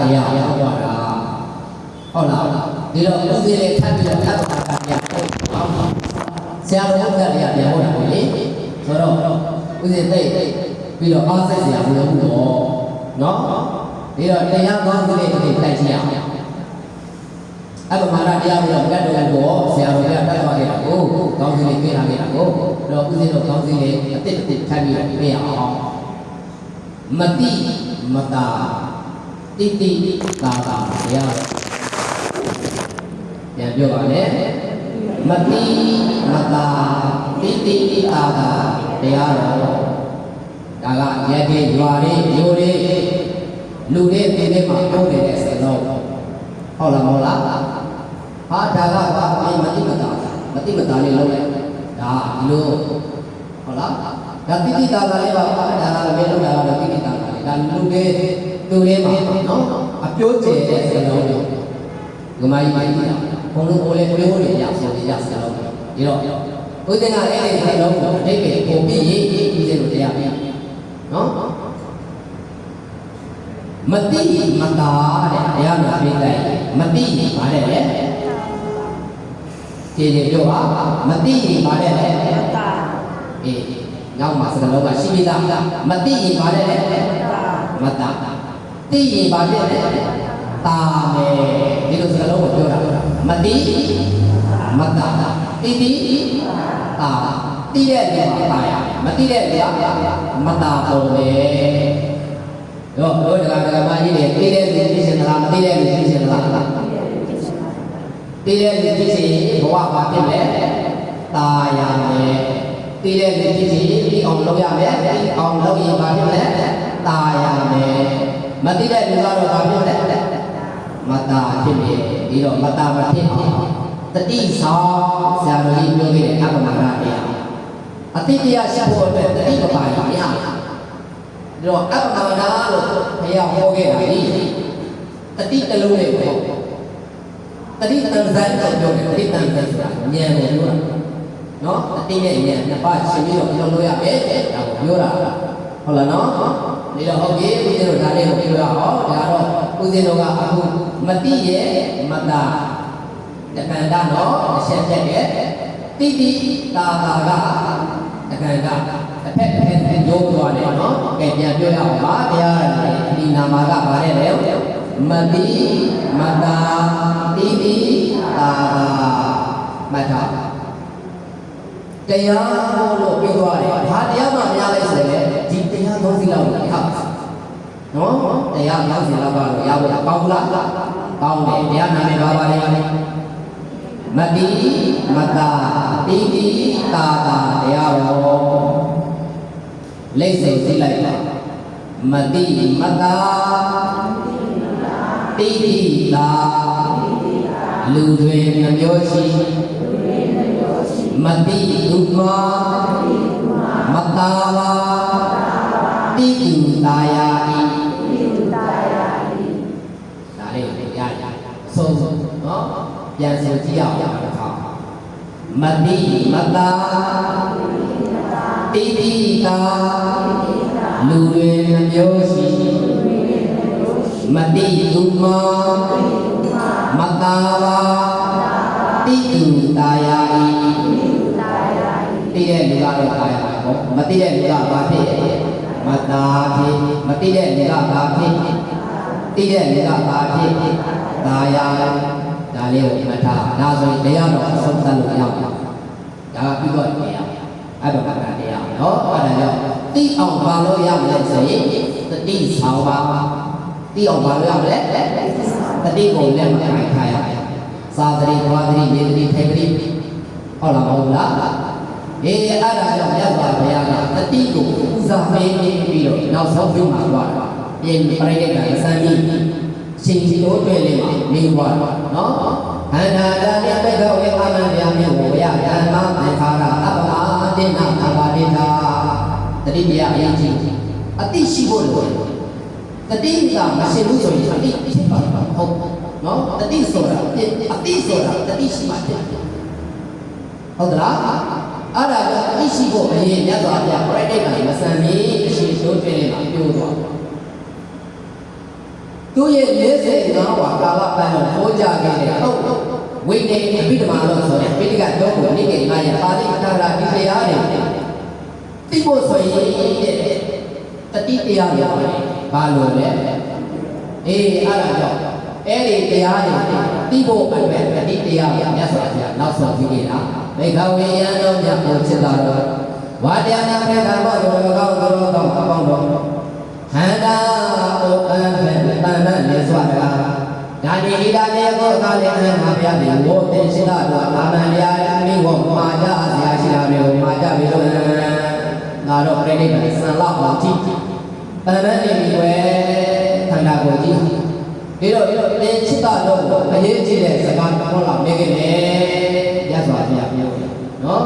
တရားဟောတာဟုတ်လားဒီတော့ဥစဉ်လေးထပ်ပြီးတော့အပ္ပမကတရားဟောဆရာတော်ကတရားပြန်ဟောတာလေဆိုတော့ဥစဉ်သိပြီးတော့အားစိတ်စရာမလိုဘူးတော့နော်ဒီတော့တရားကောင်းကလေးတွေတိုက်ကြည့်အောင်အပ္ပမရတရားပြီးတော့ကတ်တော်ကိုဆရာတော်ကတတ်သွားခဲ့တာကိုကောင်းစီလေးပေးလာခဲ့တာကိုတော့ဥစဉ်တော့ကောင်းစီလေးအစ်စ်အစ်စ်ထပ်ပြီးတော့ပေးအောင်မတိမတာ တိတိတာတာတရားပြန်ပြောပါလေမတိမတာတိတိတာတာတရားတော်ဒါကရက်ကြီးရွာလေးမျိုးလေးလူလေးဒီလေးမှာပြောနေတဲ့စကားလုံးဟုတ်လားမဟုတ်လားဟာဒါကဘာမတိမတာမတိမတာလေးလုံးလိုက်ဒါဒီလိုဟုတ်လားဒါတိတိတာတာလေးပါဒါကလည်းလုံးတာတော့တိတိတာတာလေးဒါလူလေး သူလေးမှာနော်အပြိုးကျဲတဲ့စကားလုံးတွေဂမိုင်းမိုင်းကြီးဘုံလုံးကိုလည်းပြောနေရဆိုနေရစကားလုံးဒီတော့ဘုရားကလည်းအဲ့ဒီစကားလုံးကိုအတိတ်ကိုပုံပြီးရေးပြီးစေလို့တရားပြနော်မတိမတာတဲ့တရားမှာပြလိုက်မတိပါတဲ့လေကြည်ကြည်ပြောပါမတိပါတဲ့လေတာအေးနောက်မှာစကားလုံးကရှိပြီးသားမတိရင်ပါတဲ့လေတာမတာ တိရင်ပါတဲ့လေတာမယ်ဒီလိုစကားလုံးကိုပြောတာမတိမတာတိတိတာတိတဲ့နေရာပါရမတိတဲ့နေရာမတာပေါ်လေတော့တို့ဒကာဒကာမကြီးတွေတိတဲ့လူဖြစ်စင်လားမတိတဲ့လူဖြစ်စင်လားတိတဲ့လူဖြစ်စီဘဝပါဖြစ်မယ်တာရမယ်တိတဲ့လူဖြစ်စီပြီးအောင်လုပ်ရမယ်ပြီးအောင်လုပ်ရင်ပါဖြစ်မယ်တာရမယ် မတိတဲ့လူကတော့ပါဖြစ်မယ်မတာဖြစ်ပြီဒီတော့မတာမဖြစ်အောင်တတိဆောင်ဆရာတော်ကြီးပြောခဲ့တဲ့အပ္ပမရတရားအတိတရားရှိဖို့အတွက်တတိပပါရမရဘူးဒါတော့အပ္ပမနာလို့ဘုရားဟောခဲ့တာဒီတတိတလုံးလေးပေါ့တတိတန်ဇန်တော့ပြောတယ်တတိတန်ဇန်ဆိုတာဉာဏ်ကိုပြောတာနော်တတိနဲ့ဉာဏ်နှစ်ပါးရှင်ပြီးတော့ပြောလို့ရမယ်ဒါကိုပြောတာဟုတ်လားနော် ဒီတော့ဟုတ်ပြီဦးဇင်းတို့ဒါလေးကိုပြောရအောင်ဒါတော့ဦးဇင်းတို့ကအခုမတိရဲ့မတာတက္ကန္တနော်အရှက်ချက်ရဲ့တိတိတာတာကတက္ကန္တတစ်ဖက်တစ်ဖက်ရိုးသွားတယ်နော်ကဲပြန်ပြောရအောင်ပါတရားဒီနာမကပါတယ်လေမတိမတာတိတိတာတာမတာတရားဟောလို့ပြောသွားတယ်ဘာတရားမှမရလိုက်ဆိုရင်ဒီတရားသုံးစီလောက်ကိုရပါ နော်တရားသုံးစီလောက်ကတော့ရဖို့ကောင်းလားကောင်းတယ်တရားနာမည်ပါပါလေမတိမတာတိတိတာတာတရားတော်လိမ့်စိတ်သိလိုက်ပါမတိမတာတိတိတာလူတွေနှမျိုးရှိမတိဒုက္ခမတာပါတိတိတာယာဤ တာယာဒီ ဒါလေးကိုရရ ဆုံးဆုံးနော်ပြန်ဆိုကြည့်အောင်တစ်ခါမတိမတာတိတိတာလူတွေနှမျိုးရှိမတိသူမမတာပါတိတိတာယာဤတာယာဒီတိတဲ့လူကတော့တာယာပဲပေါ့မတိတဲ့လူကဘာဖြစ်မတာဖြစ်မတိတဲ့လူကဘာဖြစ်တိတဲ့လူကဘာဖြစ် တာယာဒါလေးကိုမှတ်ထားဒါဆိုရင်တရားတော်အဆုံးသတ်လို့ရပါဒါကပြီးတော့တရားအဲ့တော့ကတရားနော်အဲ့ဒါကြောင့်တိအောင်ပါလို့ရမလဲဆိုရင်တတိဆောင်ပါတိအောင်ပါလို့ရမလဲတတိကိုလက်မခိုင်ခိုင်ရသာသတိဝါသတိယေသတိထေသတိဟုတ်လားမဟုတ်လားအေးအဲ့ဒါကြောင့်မြတ်စွာဘုရားကတတိကိုဦးစားပေးပြီးတော့နောက်ဆုံးပြုမှာသွားတာပြင်ပြိဋိဒကစံပြီး ရှင်စီတို့တွေ့လေးမှာနေသွားတာနော်အန္တာတမြတ်ဘဂဝေအာနန္ဒယမြေဝယဓမ္မသင်္ခါရအပ္ပမတိနာသဘာတိတာတတိတရားအရေးကြီးအတိရှိဖို့လိုတယ်တတိကမရှိဘူးဆိုရင်အတိဖြစ်ပါမှာဟုတ်နော်တတိဆိုတာအတိဆိုတာတတိရှိမှဖြစ်တယ်ဟုတ်သလားအဲ့ဒါကအတိရှိဖို့အရင်မြတ်စွာဘုရား practice မှာမဆန်မီအရှိရှိုးတွေ့နေမှာပြောသွား သူရဲ့45ဝါကာလပတ်လုံးဟောကြားခဲ့တဲ့ဟုတ်ဝိနေအဘိဓမ္မာလို့ဆိုရင်ပိဋကတော့ကိုနိကေငါရဲ့ပါဠိအထာရာဒီတရားတွေသိဖို့ဆိုရင်တဲ့တတိတရားတွေဘာလို့လဲအေးအဲ့ဒါကြောင့်အဲ့ဒီတရားတွေသိဖို့အတွက်တတိတရားကိုမြတ်စွာဘုရားနောက်ဆုံးပြီးခဲ့တာမေခဝေယံတော်မြတ်ကိုจิตတော်ဝါတရားနာမေခဘောတော်ကောင်းတော်ကောင်းအပေါင်းတော် ဟန္တာဩပံမေတဏ္ဍလေစွာတကားဒါဒီဣဒာလေကိုသာလေအမှာပြပြီဝေါတေရှိတာတော့အာမန္တရားမိဝမာကြအစရာရှိတာမျိုးမာကြပြီလို့ငါတော့ပြိဋိဘဆန်လောက်ပါကြည့်တဏ္ဍနေပြီဝဲခန္ဓာကိုကြည့်ဒီတော့တေရှိတာတော့အရေးကြီးတဲ့စကားတစ်ခုလောက်နေခဲ့တယ်ရသော်ဘုရားပြောတယ်နော်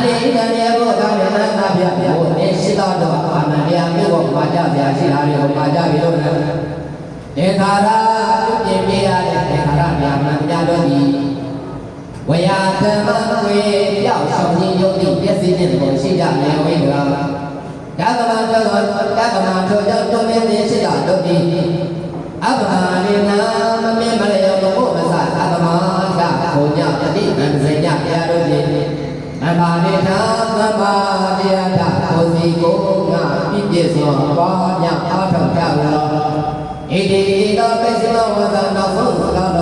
ဒါနေဣဒံရေဘောဒါမေနနာပြပြဘောနေရှိတော်တော်အာနန္တရားမျိုးကိုမာကြဗျာရှိတာတွေကိုမာကြပြီလို့လည်းဒေခါရာပြုပြင်ပြရတဲ့ဒေခါရာမြာမန်ကြတော်ဒီဝယာသမဝေပြောက်ဆောင်ခြင်းယုတ်တိပြည့်စည်ခြင်းကိုရှိကြနေဝိဒရာဒါကမတော်တော်ဒါကမတော်ကြောင့်တုံးနေနေရှိတာတို့ဒီအဘဟာလေနာမမေမလျောဘုမသအတမချခေါညပတိဗံစညတရားတို့ဒီ မဘာနေသာမဘာတရားသာကိုစီကိုငါပြည့်ပြည့်စုံပွားများအားထုတ်ကြလောဣတိတောပိစိမောဝဇံနောက်ဆုံးစ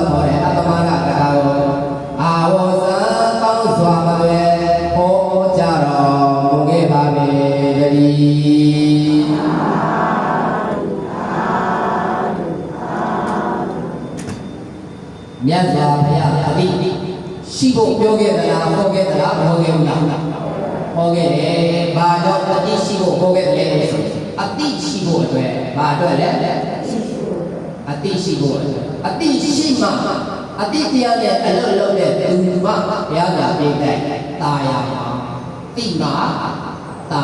ဖို့ပြောခဲ့သလားဟောခဲ့သလားမဟောခဲ့ဘူးလားဟောခဲ့တယ်။ဘာကြောင့်အတိရှိဖို့ဟောခဲ့တယ်လဲဆိုအတိရှိဖို့အတွက်ဘာအတွက်လဲအတိရှိဖို့အတွက်အတိရှိမှအတိတရားနဲ့အလုံးလုံးနဲ့သူမှဘုရားကပြေးတဲ့ตาရမှာတိမှာตา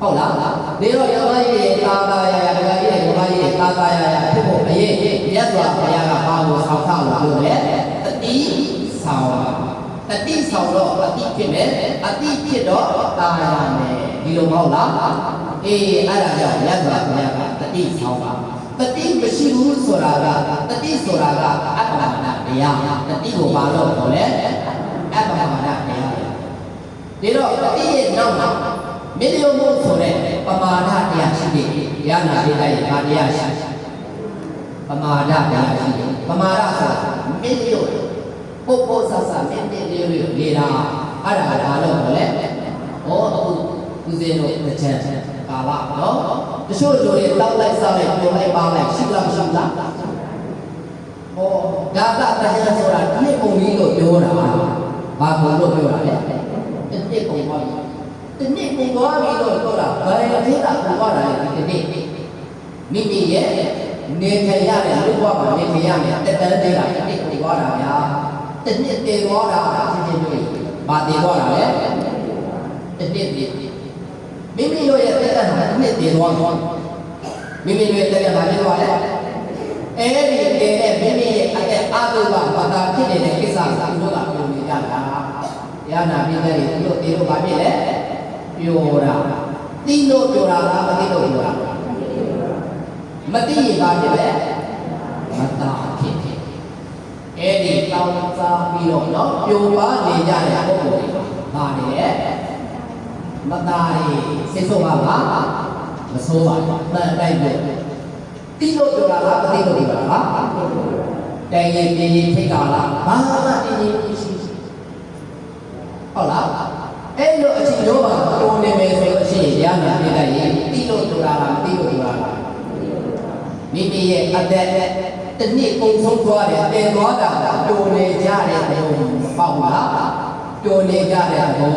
ဟုတ်လားဒီတော့ယောဂကြီးတွေตาตาရရဒကာကြီးတွေယောဂကြီးတွေตาตาရရဖြစ်ဖို့အရေးမြတ်စွာဘုရားကဘာလို့ဆောက်ထားလို့လဲတတိ ဆောင်ပါတတိဆောင်တော့အတိဖြစ်မယ်အတိဖြစ်တော့ตาရမယ်ဒီလိုမဟုတ်လားအေးအဲ့ဒါကြောင့်မြတ်စွာဘုရားကတတိဆောင်ပါတတိမရှိဘူးဆိုတာကတတိဆိုတာကအတ္တမာနတရားတတိကိုဘာလို့ခေါ်လဲအတ္တမာနတရားဒီတော့တတိရဲ့နောက်မှာမင်းတို့မို့ဆိုတဲ့ပမာဒတရားရှိတယ်။ရနာလေးတိုင်းဗာတရားရှိတယ်။ပမာဒတရားရှိတယ်။ပမာဒဆိုတာမင်းတို့ ပုပ်ပုပ်ဆဆမင်းတို့လေးလေးနေတာအဲ့ဒါဒါလို့ခေါ်လဲ။ဟောအခုဦးဇင်းတို့တစ်ချက်ကာလနော်။တချို့လူတွေတောက်လိုက်စားလိုက်ပြောလိုက်ပါလိုက်ရှိလားမရှိလား။ဟောဒါကတရားဆိုတာဒီနေ့ပုံကြီးလို့ပြောတာ။ဘာပုံလို့ပြောတာလဲ။ဒီနေ့ပုံပါပြီ။ဒီနေ့ပုံသွားပြီလို့ပြောတာဘယ်အဖြစ်ကပုံသွားတာလဲဒီနေ့မိမိရဲ့နေခရတဲ့လူ့ဘဝမှာနေခရတဲ့တက်တန်းသေးတာဒီနေ့ပုံသွားတာဗျာ ဒီနေ့တည်သွားတာချင်းချင်းတွေ့ဘာတည်သွားတာလဲဒီနေ့တည်မိမိတို့ရဲ့တက်တန်းဟာဒီနေ့တည်သွားသွားမိမိတို့ရဲ့တက်တန်းဘာဖြစ်သွားလဲအဲ့ဒီတည်တဲ့မိမိရဲ့အသက်အတုပဘာသာဖြစ်နေတဲ့ကိစ္စကိုသူတို့ကပြောနေကြတာရဟနာပြည်တဲ့သူတို့တည်လို့ဘာဖြစ်လဲပြောတာသိလို့ပြောတာလားမသိလို့ပြောတာမသိရင်ဘာဖြစ်လဲမတာဖြစ်ဖြစ် အဲ့ဒီတောင်းစားပြီးတော့เนาะပြိုပါနေကြတဲ့ပုဂ္ဂိုလ်တွေပါနေတယ်မတာရီစိတ်ဆိုးပါပါမဆိုးပါဘူးတန်တိုက်လို့သိလို့ပြောတာလားမသိလို့ပြောတာလားတိုင်ရင်ပြင်းရင်ထိတ်တာလားဘာမှတင်းရင်ရှိဟုတ်လား အဲ့လိုအချိန်တော့ပါပုံနေမယ်ဆိုလို့ရှိရင်ရနာပြလိုက်ရင်တိလို့တူတာလားတိလို့တူတာလားမိမိရဲ့အသက် တစ်နှစ်ပုံဆုံးသွားတယ်တည်သွားတာတူနေကြတဲ့ဘုံပေါ့လားတူနေကြတဲ့ဘော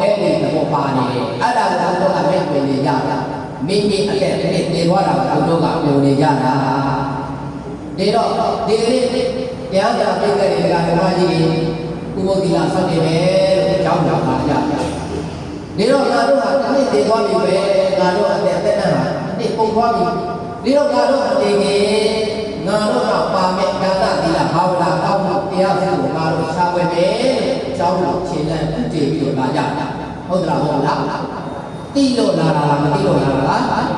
အဲ့ဒီဘောပါနေတယ်အဲ့ဒါကိုတော့အမိတ်ဝင်နေကြတာမိမိအသက်တစ်နှစ်တည်သွားတာကိုတို့ကတူနေကြတာဒီတော့ဒီကနေ့တရားကြပြည့်တဲ့ဒကာဒကာကြီးဥပဒေလာဆောက်နေတယ်လို့ကြောင်းတာပါကြဒီတော့ငါတို့ဟာတစ်နှစ်တည်သွားပြီပဲငါတို့အသက်သက်တာတစ်နှစ်ပုံသွားပြီဒီတော့ငါတို့အနေနဲ့ ငါတို့ကပါမဲ့ဒါနသီလဘာဝနာကောင်းမှုတရားစုကိုငါတို့ရှားဝယ်မယ်လို့ကြောင်းလို့ခြေလမ်းဥတည်ပြီးတော့လာကြတာဟုတ်သလားဟုတ်လားတိလို့လာတာလားမတိလို့လာတာလား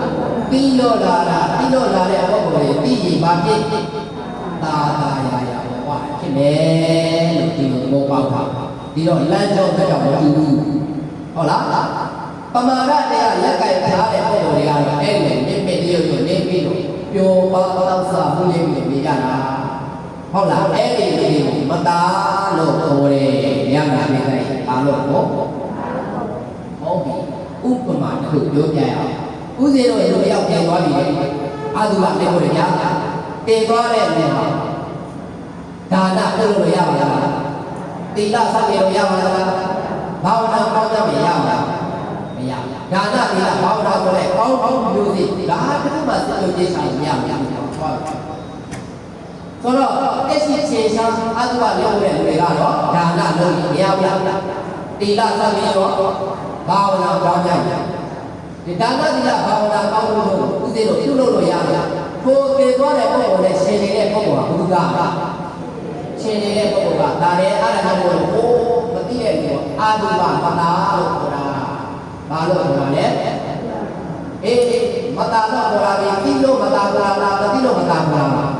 ပြီးတော့လာတာပြီးတော့လာတဲ့ပုဂ္ဂိုလ်ရဲ့ပြီးရင်ဘာဖြစ်သာသာယာယာဘဝဖြစ်မယ်လို့ဒီလိုဘောပေါက်တာဒီတော့လမ်းကြောင်းတော့မတူဘူးဟုတ်လားပမာဒတရားလက်ကင်ထားတဲ့ပုဂ္ဂိုလ်တွေကတော့အဲ့ဒီမြင့်မြင့်လေးကိုနေပြီးတော့ ပျော်ပါတော့စားမှုလေးပြီးနေကြတာဟုတ်လားအဲ့ဒီလေးကိုမသားလို့ခေါ်တယ်ညနာနေတိုင်းအားလို့ဟောဟုတ်ပြီဥပမာတစ်ခုပြောပြရအောင်ဦးဇင်းတို့ရေတို့ရောက်ပြန်သွားပြီအာသုဘပြေဖို့ရညာတင်သွားတဲ့နေမှာဒါနပြုလို့ရပါလားတိလစောင့်ရရပါလားဘာဝနာပေါင်းကြမရပါလားမရ ဒါနတိလဘာဝနာဆိုတဲ့ကောင်းကောင်းမျိုးစီဒါတစ်ခုမှစိတ်ကြည်ဆိုင်မရဘူးဟုတ်ဆိုတော့အဲ့ဒီခြေရှားအတုပလုပ်တဲ့လူတွေကတော့ဒါနလုပ်ရင်မရဘူးတိလစောင့်ရရောဘာဝနာပေါင်းကြရဒီဒါနတိလဘာဝနာပေါင်းလို့ဦးဇင်းတို့ပြုလုပ်လို့ရမှာကိုယ်ပြေသွားတဲ့ပုံကိုလည်းရှင်နေတဲ့ပုံကဘုရားရှင်နေတဲ့ပုံကဒါလည်းအဲ့ဒါကြောင့်မို့ဟိုမသိတဲ့လူကအာတုပပနာလို့ခေါ်တာ ဘာလို့ခေါ်တာလဲအေးမတာတော့ခေါ်တာဒီသိလို့မတာခေါ်တာလားမသိလို့မတာခေါ်တာလား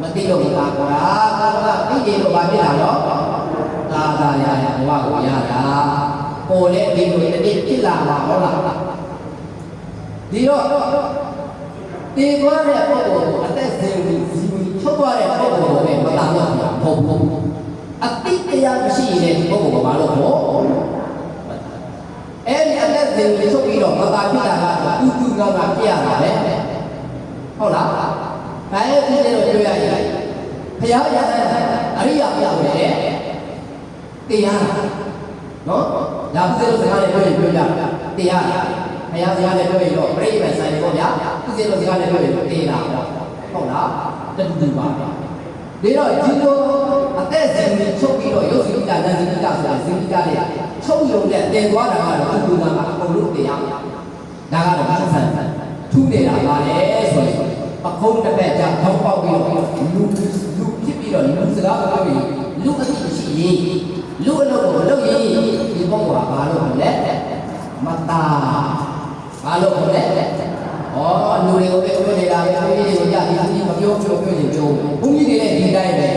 မသိလို့မတာခေါ်တာဘာကသိရင်တော့ဘာဖြစ်လာတော့သာသာရရဘဝကိုရတာကိုယ်လည်းဒီလိုတတိဖြစ်လာမှာဟုတ်လားဒီတော့တည်သွားတဲ့ပုဂ္ဂိုလ်ကိုအသက်ရှင်ပြီးဇီဝချုပ်သွားတဲ့ပုဂ္ဂိုလ်ကိုလည်းမတာတော့ဘူးဟုတ်ဘူးအတိတရားမရှိရင်ဒီပုဂ္ဂိုလ်ကဘာလို့ဟော အဲ့ဒီအသက်ရှင်ပြီးချုပ်ပြီးတော့မတာဖြစ်တာကဥဒုကကပြရတာလေဟုတ်လားဒါရဲ့ဒီလိုပြောရရင်ဘုရားရတဲ့အရိယာပြောတယ်တရားနော်ဒါပြည့်လို့စကားလေးပြောရင်ပြောကြတရားဘုရားစကားလေးပြောရင်တော့ပြိဋိဘယ်ဆိုင်ပေါ့ဗျာပြည့်လို့စကားလေးပြောရင်တရားဟုတ်လားတတူပါဒါတော့ဒီလိုအသက်ရှင်ပြီးချုပ်ပြီးတော့ရုပ်စီတာဉာဏ်စီတာဆိုတာစီတာလေး ချုပ်ယုံတဲ့တင်သွားတာကတော့ဥဒုကကအကုန်လုံးတရားဒါကတော့ဆက်ဆံထုနေတာပါလေဆိုရင်ပခုံးတစ်ပတ်ကြာထောင်းပေါက်ပြီးတော့လူလူဖြစ်ပြီးတော့လူစကားပြောပြီးလူအသိရှိရင်လူအလုပ်ကိုလုပ်ရင်ဒီဘုံကဘာလို့လဲမတာဘာလို့လဲဩလူတွေကိုပဲပြောနေတာပဲဘုန်းကြီးတွေကိုကြည့်ဒီမပြောပြောပြောနေပြောဘုန်းကြီးတွေလည်းဒီတိုင်းပဲ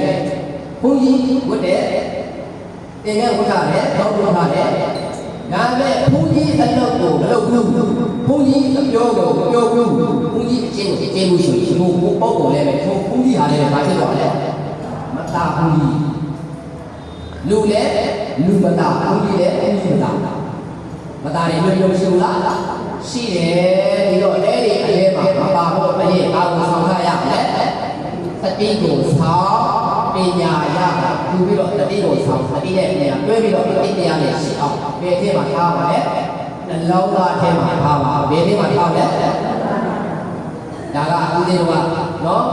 ဘုန်းကြီးဝတ်တဲ့ တင်ငယ်ဝတ်ထားတယ်တောင်းလို့ထားတယ်ဒါပေမဲ့ဘုန်းကြီးအလုပ်ကိုမလုပ်ဘူးဘုန်းကြီးအပြောကိုမပြောဘူးဘုန်းကြီးအချင်းကိုအချင်းမှုရှိရှိဘုန်းပုဂ္ဂိုလ်လည်းပဲဘုန်းကြီးဟာလည်းဘာဖြစ်သွားလဲမတာဘုန်းကြီးလူလည်းလူမတာဘုန်းကြီးလည်းဘုန်းကြီးမတာမတာတယ်မျိုးမျိုးရှိဘူးလားရှိတယ်ဒီတော့အဲ့ဒီအလဲမှာမပါဖို့အရေးအာရုံဆောင်ရရတယ်တတိကိုဆောင် ပညာရတာယူပြီးတော့တတိကိုဆောင်တတိရဲ့နေရာတွဲပြီးတော့တတိတရားနဲ့ရှိအောင်ဘယ်ထဲမှာထားပါလဲနှလုံးသားထဲမှာထားပါဘယ်ထဲမှာထားလဲဒါကဦးဇင်းတို့ကနော်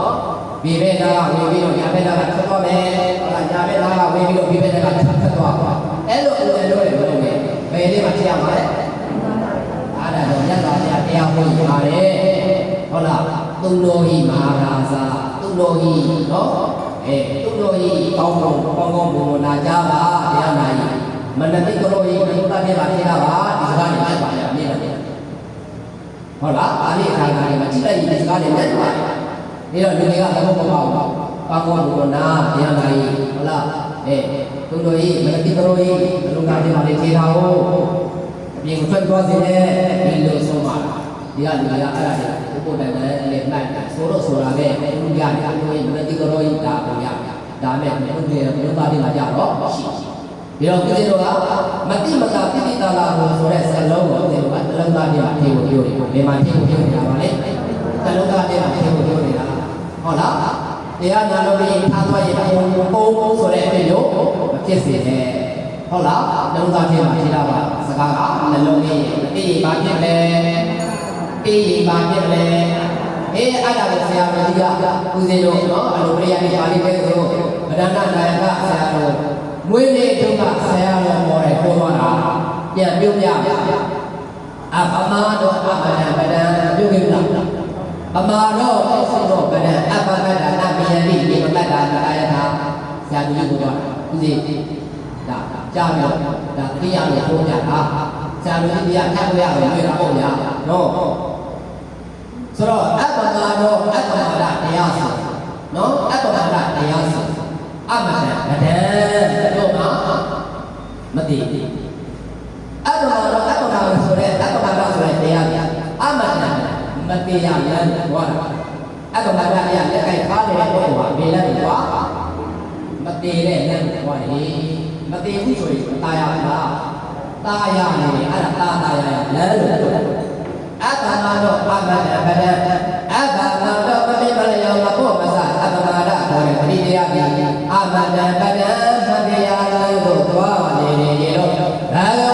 ဒီဘက်သားကဝင်ပြီးတော့ညာဘက်သားကထွက်သွားမယ်ဟုတ်လားညာဘက်သားကဝင်ပြီးတော့ဒီဘက်သားကထွက်သွားပါအဲ့လိုအလိုလိုတွေလုပ်နေဘယ်ထဲမှာထည့်ရမှာလဲအားဒါတော့မြတ်စွာဘုရားတရားဟောပါတယ်ဟုတ်လားသုံးတော်ဤမဟာရာဇာသုံးတော်ဤနော် အဲသုံးတော်ဤကောင်းကောင်းကောင်းကောင်းဘုံဘုံနာကြပါတရားနာဤမနတိကရောဤဘုရားပြပါထည့်ရပါဒီစကားတွေမြတ်ပါလေအမြဲတမ်းဟုတ်လားအားလေးအခါခါတွေမှာကြည့်လိုက်ရင်ဒီစကားတွေမြတ်ပါလေဒါတော့လူတွေကသဘောမပေါက်ဘူးကောင်းကောင်းဘုံဘုံနာတရားနာဤဟုတ်လားအဲသုံးတော်ဤမနတိကရောဤဘုရားပြပါလေထည့်ထားဖို့အပြင်ထွက်သွားစေတဲ့ဒီလိုဆုံးပါဒီကလူတွေကအဲ့ဒါတွေ ဘုရားတိုင်တယ်လေနိုင်ဆိုတော့ဆိုတာပဲဘုရားပြောရင်မနတိကရောဤဒါပေါ်ရဒါမဲ့ဘုရားဘုရားပြမှာကြတော့ရှိရှိဒီတော့ဦးဇင်းတို့ကမတိမတာပိဋိတာလာကိုဆိုတဲ့စကားလုံးကိုဦးဇင်းတို့ကတလုံးသားပြအထေကိုပြောတယ်။ဒီမှာထေကိုပြောနေတာပါလေ။တလုံးသားပြအထေကိုပြောနေတာ။ဟုတ်လား။တရားညာလို့ပြီးထားသွားရင်ပုံပုံဆိုတဲ့အဖြစ်လို့မဖြစ်စေနဲ့။ဟုတ်လား။တလုံးသားပြမှာဖြေတာပါစကားကနှလုံးလေးအတိဘာဖြစ်လဲ။ တိဘာဖြစ်လဲ။အေးအဲ့ဒါကိုဆရာမကြီးကဦးဇင်းတို့နော်အလိုပရိယတိပါဠိပဲဆိုဗဒနာနာယကဆရာတို့မွေးနေ့တုန်းကဆရာတော်မော်တယ်ခေါ်သွားတာပြန်ပြုတ်ပြအပမတော်အပဒံပဒံပြုတ်ခဲ့လားပမာတော့ပေါ့ဆုံးတော့ပဒံအပကဒနာမယတိဒီပကဒနာယထာဆရာကြီးကိုတော့ဦးစီဒါကြားပြီးတော့ဒါတရားကိုပြောပြတာဆရာကြီးတရားထပ်ပြရမယ်တွေ့တာပေါ့ဗျာနော် ဆိုတော့အပ္ပမာရောအပ္ပမာရတရားဆိုနော်အပ္ပမာရတရားဆိုအမှန်ဗဒံတို့မှာမတည်အပ္ပမာရောအပ္ပမာရဆိုတဲ့အပ္ပမာရဆိုတဲ့တရားပြအမှန်မတည်ရလမ်းဟောတာအပ္ပမာရတရားလက်ကိုက်ဖားနေတဲ့ပုဂ္ဂိုလ်ဟာဘယ်လမ်းလဲဟောမတည်တဲ့လမ်းဟောတယ်မတည်ဘူးဆိုရင်တာယာလားတာယာနေတယ်အဲ့ဒါတာတာယာလမ်းလို့ ပြောတယ်အတ္တမနောအမတပဒအတ္တမနောပတိပလယောမဘောမသအတ္တမဒခေါ်တဲ့ပရိတရားတိအမတပဒမတရားလည်းကိုသွားနေနေရေတော့ဘာ